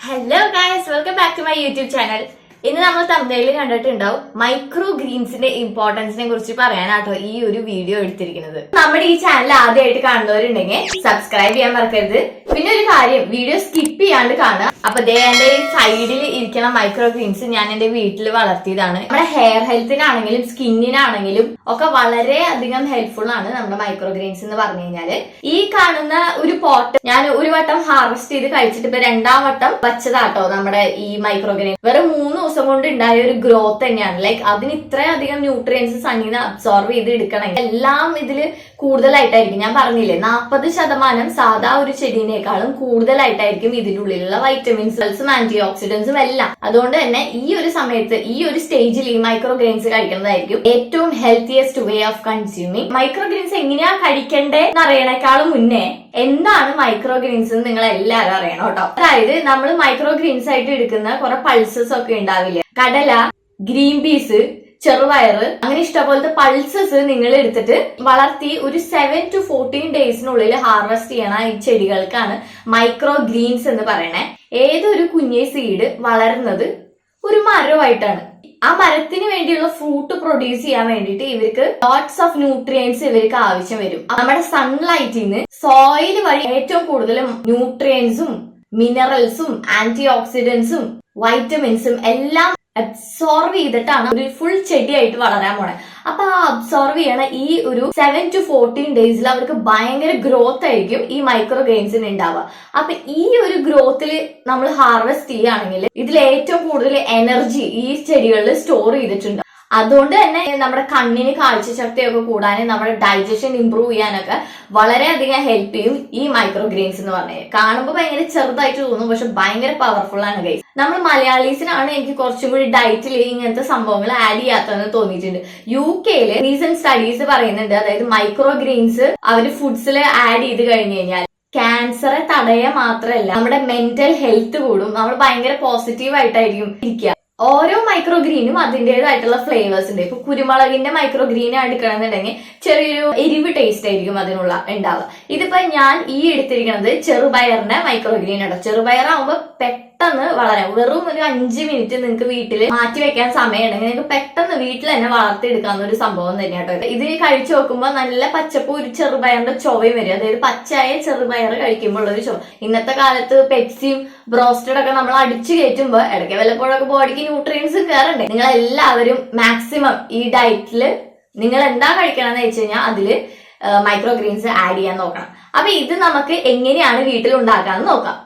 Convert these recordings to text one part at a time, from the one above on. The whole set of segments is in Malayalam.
Hello guys welcome back to my YouTube channel ഇന്ന് നമ്മൾ തമിഴ്നാട്ടിൽ കണ്ടിട്ടുണ്ടാവും മൈക്രോ ഗ്രീൻസിന്റെ ഇമ്പോർട്ടൻസിനെ കുറിച്ച് പറയാനാട്ടോ ഈ ഒരു വീഡിയോ എടുത്തിരിക്കുന്നത്. നമ്മുടെ ഈ ചാനൽ ആദ്യമായിട്ട് കാണുന്നവരുണ്ടെങ്കിൽ സബ്സ്ക്രൈബ് ചെയ്യാൻ മറക്കരുത്. പിന്നെ ഒരു കാര്യം വീഡിയോ സ്കിപ്പ് ചെയ്യാണ്ട് കാണുക. അപ്പൊ ദേ എന്റെ സൈഡിൽ ഇരിക്കുന്ന മൈക്രോ ഗ്രീൻസ് ഞാൻ എന്റെ വീട്ടിൽ വളർത്തിയതാണ്. നമ്മുടെ ഹെയർ ഹെൽത്തിനാണെങ്കിലും സ്കിന്നിനാണെങ്കിലും ഒക്കെ വളരെ അധികം ഹെൽപ്ഫുൾ ആണ് നമ്മുടെ മൈക്രോ ഗ്രീൻസ് എന്ന് പറഞ്ഞു കഴിഞ്ഞാൽ. ഈ കാണുന്ന ഒരു പോട്ട് ഞാൻ ഒരു വട്ടം ഹാർവെസ്റ്റ് ചെയ്ത് കഴിച്ചിട്ട് ഇപ്പൊ രണ്ടാം വട്ടം വച്ചതാട്ടോ നമ്മുടെ ഈ മൈക്രോ ഗ്രീൻ വെറും മൂന്ന് ദിവസം കൊണ്ട് ഉണ്ടായ ഒരു ഗ്രോത്ത് തന്നെയാണ്. ലൈക്ക് അതിന് ഇത്രയധികം ന്യൂട്രിയൻസ് സണ്ണിന്ന് അബ്സോർവ് ചെയ്ത് എടുക്കണമെങ്കിൽ എല്ലാം ഇതിൽ കൂടുതലായിട്ടായിരിക്കും. ഞാൻ പറഞ്ഞില്ലേ നാൽപ്പത് ശതമാനം സാധാ ഒരു ചെടീനേക്കാളും കൂടുതലായിട്ടായിരിക്കും ഇതിന്റെ ഉള്ളിലുള്ള വൈറ്റമിൻസും ആന്റി ഓക്സിഡൻസും എല്ലാം. അതുകൊണ്ട് തന്നെ ഈ ഒരു സമയത്ത് ഈ ഒരു സ്റ്റേജിൽ ഈ മൈക്രോ ഗ്രെയിൻസ് കഴിക്കുന്നതായിരിക്കും ഏറ്റവും healthiest way of consuming micro grains എങ്ങനെയാ കഴിക്കണ്ടേ എന്ന് അറിയണേക്കാളും മുന്നേ എന്താണ് മൈക്രോ ഗ്രീൻസ് എന്ന് നിങ്ങൾ എല്ലാവരും അറിയണം കേട്ടോ. അതായത് നമ്മൾ മൈക്രോ ഗ്രീൻസ് ആയിട്ട് എടുക്കുന്ന കുറെ പൾസസ് ഒക്കെ ഉണ്ടാവില്ലേ? കടല ഗ്രീൻ പീസ് ചെറുപയറ് അങ്ങനെ ഇഷ്ടപോലത്തെ പൾസസ് നിങ്ങൾ എടുത്തിട്ട് വളർത്തി ഒരു സെവൻ ടു ഫോർട്ടീൻ ഡേയ്സിനുള്ളിൽ ഹാർവെസ്റ്റ് ചെയ്യണ ഈ ചെടികൾക്കാണ് മൈക്രോ ഗ്രീൻസ് എന്ന് പറയണേ. ഏതൊരു കുഞ്ഞേ സീഡ് വളരുന്നത് ഒരു മരമായിട്ടാണ് ആ മരത്തിന് വേണ്ടിയുള്ള ഫ്രൂട്ട് പ്രൊഡ്യൂസ് ചെയ്യാൻ വേണ്ടിയിട്ട് ഇവർക്ക് ലോട്ട്സ് ഓഫ് ന്യൂട്രിയൻസ് ഇവർക്ക് ആവശ്യം വരും. നമ്മുടെ സൺലൈറ്റിൽ നിന്ന് സോയിൽ വഴി ഏറ്റവും കൂടുതൽ ന്യൂട്രിയൻസും മിനറൽസും ആന്റി ഓക്സിഡൻസും വൈറ്റമിൻസും എല്ലാം അബ്സോർവ് ചെയ്തിട്ടാണ് ഒരു ഫുൾ ചെടിയായിട്ട് വളരാൻ പോണേ. അപ്പൊ ആ അബ്സോർവ് ചെയ്യണ ഈ ഒരു സെവൻ ടു ഫോർട്ടീൻ ഡേയ്സിൽ അവർക്ക് ഭയങ്കര ഗ്രോത്ത് ആയിരിക്കും ഈ മൈക്രോ ഗ്രെയിൻസിന് ഉണ്ടാവുക അപ്പൊ ഈ ഒരു ഗ്രോത്തിൽ നമ്മൾ ഹാർവെസ്റ്റ് ചെയ്യുകയാണെങ്കിൽ ഇതിൽ ഏറ്റവും കൂടുതൽ എനർജി ഈ ചെടികളിൽ സ്റ്റോർ ചെയ്തിട്ടുണ്ട്. അതുകൊണ്ട് തന്നെ നമ്മുടെ കണ്ണിന് കാഴ്ചശക്തിയൊക്കെ കൂടാനും നമ്മുടെ ഡൈജഷൻ ഇമ്പ്രൂവ് ചെയ്യാനൊക്കെ വളരെയധികം ഹെൽപ്പ് ചെയ്യും ഈ മൈക്രോ ഗ്രെയിൻസ് എന്ന് പറഞ്ഞത് കാണുമ്പോൾ ഭയങ്കര ചെറുതായിട്ട് തോന്നും പക്ഷെ ഭയങ്കര പവർഫുൾ ആണ് ഗൈസ് നമ്മൾ മലയാളീസിനാണ് എനിക്ക് കുറച്ചും കൂടി ഡയറ്റിൽ ഇങ്ങനത്തെ സംഭവങ്ങൾ ആഡ് ചെയ്യാത്തതെന്ന് തോന്നിയിട്ടുണ്ട്. യു കെയിൽ റീസെന്റ് സ്റ്റഡീസ് പറയുന്നുണ്ട് അതായത് മൈക്രോ ഗ്രെയിൻസ് അവർ ഫുഡ്സിൽ ആഡ് ചെയ്ത് കഴിഞ്ഞു കഴിഞ്ഞാൽ ക്യാൻസറെ തടയുക മാത്രമല്ല നമ്മുടെ മെന്റൽ ഹെൽത്ത് കൂടും. നമ്മൾ ഭയങ്കര പോസിറ്റീവ് ആയിട്ടായിരിക്കും ഇരിക്കുക. ഓരോ മൈക്രോ ഗ്രീനും അതിന്റെതായിട്ടുള്ള ഫ്ലേവേഴ്സ് ഉണ്ട്. ഇപ്പൊ കുരുമുളകിന്റെ മൈക്രോ ഗ്രീൻ എടുക്കണമെന്നുണ്ടെങ്കിൽ ചെറിയൊരു എരിവ് ടേസ്റ്റ് ആയിരിക്കും അതിനുള്ള ഉണ്ടാവുക. ഇതിപ്പോ ഞാൻ ഈ എടുത്തിരിക്കുന്നത് ചെറുപയറിന്റെ മൈക്രോ ഗ്രീൻ ആണ് ചെറുപയർ ആവുമ്പോ പെട്ടെന്ന് വളരാം വെറും ഒരു അഞ്ച് മിനിറ്റ് നിങ്ങൾക്ക് വീട്ടിൽ മാറ്റി വെക്കാൻ സമയമുണ്ടെങ്കിൽ നിങ്ങൾക്ക് പെട്ടെന്ന് വീട്ടിൽ തന്നെ വളർത്തിയെടുക്കാവുന്ന ഒരു സംഭവം തന്നെയാട്ടോ ഇത്. കഴിച്ചു നോക്കുമ്പോൾ നല്ല പച്ചപ്പ് ഒരു ചെറുപയറിന്റെ ചൊവയും വരും. അതായത് പച്ചയായ ചെറുപയർ കഴിക്കുമ്പോൾ ഉള്ള ഒരു ചൊവ. ഇന്നത്തെ കാലത്ത് പെപ്സിയും ബ്രോസ്റ്റഡ് ഒക്കെ നമ്മൾ അടിച്ചു കയറ്റുമ്പോൾ ഇടയ്ക്ക് വല്ലപ്പോഴൊക്കെ ബോഡിക്ക് ന്യൂട്രിയൻസ് കയറണ്ടേ നിങ്ങൾ എല്ലാവരും മാക്സിമം ഈ ഡയറ്റിൽ നിങ്ങൾ എന്താ കഴിക്കണമെന്ന് വെച്ച് കഴിഞ്ഞാൽ അതിൽ മൈക്രോ ഗ്രീൻസ് ആഡ് ചെയ്യാൻ നോക്കണം. അപ്പൊ ഇത് നമുക്ക് എങ്ങനെയാണ് വീട്ടിൽ ഉണ്ടാക്കാന്ന് നോക്കാം.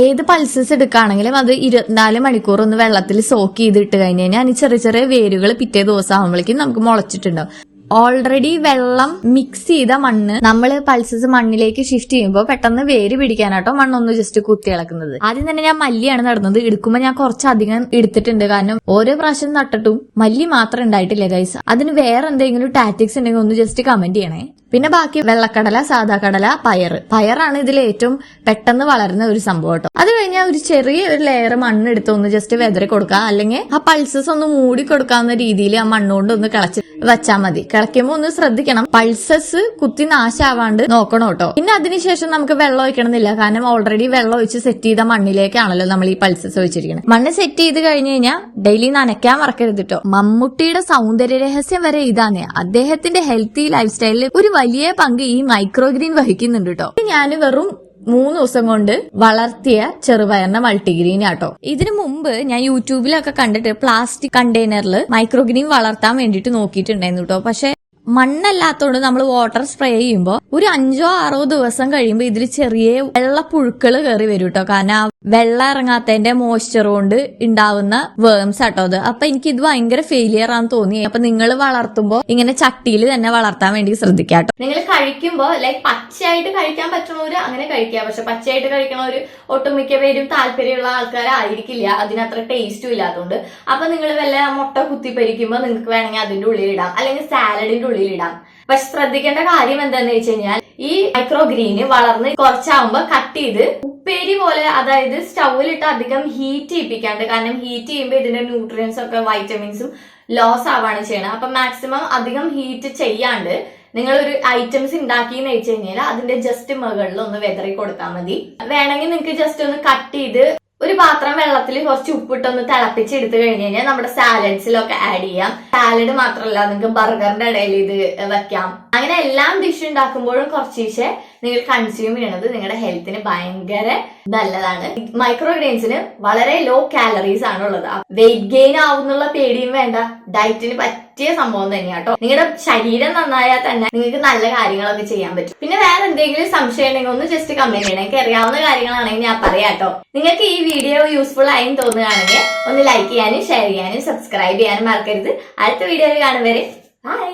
ഏത് പൾസസ് എടുക്കുകയാണെങ്കിലും അത് ഇരുപത്തിനാല് മണിക്കൂർ ഒന്ന് വെള്ളത്തിൽ സോക്ക് ചെയ്തിട്ട് കഴിഞ്ഞ് കഴിഞ്ഞാൽ അതിന് ചെറിയ ചെറിയ വേരുകൾ പിറ്റേ ദിവസം ആകുമ്പോഴേക്കും നമുക്ക് മുളച്ചിട്ടുണ്ടാവും. ഓൾറെഡി വെള്ളം മിക്സ് ചെയ്ത മണ്ണ് നമ്മൾ പൾസസ് മണ്ണിലേക്ക് ഷിഫ്റ്റ് ചെയ്യുമ്പോൾ പെട്ടെന്ന് വേര് പിടിക്കാനാട്ടോ മണ്ണൊന്ന് ജസ്റ്റ് കുത്തി ഇളക്കുന്നത്. ആദ്യം തന്നെ ഞാൻ മല്ലിയാണ് നടന്നത്. എടുക്കുമ്പോൾ ഞാൻ കുറച്ചധികം എടുത്തിട്ടുണ്ട്. കാരണം ഓരോ പ്രാവശ്യം നട്ടിട്ടും മല്ലി മാത്രം ഉണ്ടായിട്ടില്ല ഗൈസ് അതിന് വേറെ എന്തെങ്കിലും ടാറ്റിക്സ് ഉണ്ടെങ്കിൽ ഒന്ന് ജസ്റ്റ് കമന്റ് ചെയ്യണേ. പിന്നെ ബാക്കി വെള്ളക്കടല സാധാ കടല പയർ പയറാണ് ഇതിൽ ഏറ്റവും പെട്ടെന്ന് വളരുന്ന ഒരു സംഭവം കേട്ടോ. അത് കഴിഞ്ഞാൽ ഒരു ചെറിയ ഒരു ലെയർ മണ്ണ് എടുത്ത് ഒന്ന് ജസ്റ്റ് വെതറി കൊടുക്കുക അല്ലെങ്കിൽ ആ പൾസസ് ഒന്ന് മൂടി കൊടുക്കാവുന്ന രീതിയിൽ ആ മണ്ണുകൊണ്ട് ഒന്ന് കിളച്ച് വെച്ചാൽ മതി. കിളയ്ക്കുമ്പോൾ ഒന്ന് ശ്രദ്ധിക്കണം. പൾസസ് കുത്തി നാശാവാണ്ട് നോക്കണം കേട്ടോ പിന്നെ അതിനുശേഷം നമുക്ക് വെള്ളം ഒഴിക്കണമെന്നില്ല. കാരണം ഓൾറെഡി വെള്ളം ഒഴിച്ച് സെറ്റ് ചെയ്ത മണ്ണിലേക്കാണല്ലോ നമ്മൾ ഈ പൾസസ് ഒഴിച്ചിരിക്കുന്നത് മണ്ണ് സെറ്റ് ചെയ്ത് കഴിഞ്ഞ് കഴിഞ്ഞാൽ ഡെയിലി നനയ്ക്കാൻ മറക്കരുത് കേട്ടോ മമ്മൂട്ടിയുടെ സൗന്ദര്യ രഹസ്യം വരെ ഇതാണ് അദ്ദേഹത്തിന്റെ ഹെൽത്തി ലൈഫ് സ്റ്റൈലിൽ ഒരു വലിയ പങ്ക് ഈ മൈക്രോഗ്രീൻ വഹിക്കുന്നുണ്ട് കേട്ടോ ഞാൻ വെറും മൂന്ന് ദിവസം കൊണ്ട് വളർത്തിയ ചെറുപയറിന്റെ മൾട്ടിഗ്രീൻ ആട്ടോ ഇതിനു മുമ്പ് ഞാൻ യൂട്യൂബിലൊക്കെ കണ്ടിട്ട് പ്ലാസ്റ്റിക് കണ്ടെയ്നറിൽ മൈക്രോഗ്രീൻ വളർത്താൻ വേണ്ടിയിട്ട് നോക്കിയിട്ടുണ്ടായിരുന്നു കേട്ടോ പക്ഷെ മണ്ണല്ലാത്തോണ്ട് നമ്മൾ വാട്ടർ സ്പ്രേ ചെയ്യുമ്പോൾ ഒരു അഞ്ചോ ആറോ ദിവസം കഴിയുമ്പോൾ ഇതിൽ ചെറിയ വെള്ള പുഴുക്കൾ കയറി വരും കേട്ടോ കാരണം വെള്ളം ഇറങ്ങാത്തതിന്റെ മോയ്സ്ചർ കൊണ്ട് ഉണ്ടാവുന്ന വേംസ് ആട്ടോ അത്. അപ്പൊ എനിക്ക് ഇത് ഭയങ്കര ഫെയിലിയർ ആണെന്ന് തോന്നി. അപ്പൊ നിങ്ങൾ വളർത്തുമ്പോൾ ഇങ്ങനെ ചട്ടിയിൽ തന്നെ വളർത്താൻ വേണ്ടി ശ്രദ്ധിക്കാട്ടോ. നിങ്ങൾ കഴിക്കുമ്പോൾ ലൈക്ക് പച്ചയായിട്ട് കഴിക്കാൻ പറ്റുന്നവര് അങ്ങനെ കഴിക്കുക. പക്ഷെ പച്ചയായിട്ട് കഴിക്കണവര് ഒട്ടുമിക്ക പേരും താല്പര്യമുള്ള ആൾക്കാരായിരിക്കില്ല. അതിനത്ര ടേസ്റ്റും ഇല്ലാത്തതുകൊണ്ട് അപ്പൊ നിങ്ങൾ വല്ല മുട്ട കുത്തിപ്പരിക്കുമ്പോൾ നിങ്ങൾക്ക് വേണമെങ്കിൽ അതിന്റെ ഉള്ളിൽ ഇടാം. അല്ലെങ്കിൽ സാലഡിന്റെ ഉള്ളിൽ ഇടാം പക്ഷെ ശ്രദ്ധിക്കേണ്ട കാര്യം എന്താന്ന് വെച്ച് കഴിഞ്ഞാൽ ഈ മൈക്രോ ഗ്രീന് വളർന്ന് കുറച്ചാവുമ്പോ കട്ട് ചെയ്ത് ഉപ്പേരി പോലെ അതായത് സ്റ്റൗവിലിട്ട് അധികം ഹീറ്റ് ചെയ്യിപ്പിക്കാണ്ട് കാരണം ഹീറ്റ് ചെയ്യുമ്പോൾ ഇതിന്റെ ന്യൂട്രിയൻസ് ഒക്കെ വൈറ്റമിൻസും ലോസ് ആവാണ് ചെയ്യണം അപ്പൊ മാക്സിമം അധികം ഹീറ്റ് ചെയ്യാണ്ട് നിങ്ങൾ ഒരു ഐറ്റംസ് ഉണ്ടാക്കിയെന്ന് വെച്ച് കഴിഞ്ഞാൽ അതിന്റെ ജസ്റ്റ് മുകളിൽ ഒന്ന് വെതറി കൊടുത്താൽ മതി. വേണമെങ്കിൽ നിങ്ങൾക്ക് ജസ്റ്റ് ഒന്ന് കട്ട് ചെയ്ത് ഒരു പാത്രം വെള്ളത്തിൽ കുറച്ച് ഉപ്പിട്ടൊന്ന് തിളപ്പിച്ചെടുത്ത് കഴിഞ്ഞ് കഴിഞ്ഞാൽ നമ്മുടെ സാലഡ്സിലൊക്കെ ആഡ് ചെയ്യാം. സാലഡ് മാത്രമല്ല നിങ്ങൾക്ക് ബർഗറിന്റെ ഇടയിൽ ഇത് വെക്കാം. അങ്ങനെ എല്ലാം ഡിഷ് ഉണ്ടാക്കുമ്പോഴും കുറച്ചീശെ നിങ്ങൾ കൺസ്യൂം ചെയ്യണത് നിങ്ങളുടെ ഹെൽത്തിന് ഭയങ്കര നല്ലതാണ്. മൈക്രോ ഗ്രെയിൻസിന് വളരെ ലോ കാലറീസ് ആണ് ഉള്ളത് വെയിറ്റ് ഗെയിൻ ആവുന്നുള്ള പേടിയും വേണ്ട. ഡയറ്റിന് പറ്റിയ സംഭവം തന്നെയാണ് കേട്ടോ നിങ്ങളുടെ ശരീരം നന്നായാൽ തന്നെ നിങ്ങൾക്ക് നല്ല കാര്യങ്ങളൊക്കെ ചെയ്യാൻ പറ്റും. പിന്നെ വേറെ എന്തെങ്കിലും സംശയം ഉണ്ടെങ്കിൽ ഒന്ന് ജസ്റ്റ് കമന്റ് ചെയ്യണം. എനിക്ക് അറിയാവുന്ന കാര്യങ്ങളാണെങ്കിൽ ഞാൻ പറയാം കേട്ടോ നിങ്ങൾക്ക് ഈ വീഡിയോ യൂസ്ഫുൾ ആയി തോന്നുകയാണെങ്കിൽ ഒന്ന് ലൈക്ക് ചെയ്യാനും ഷെയർ ചെയ്യാനും സബ്സ്ക്രൈബ് ചെയ്യാനും മറക്കരുത്. അടുത്ത വീഡിയോയിൽ കാണും വരെ. ബൈ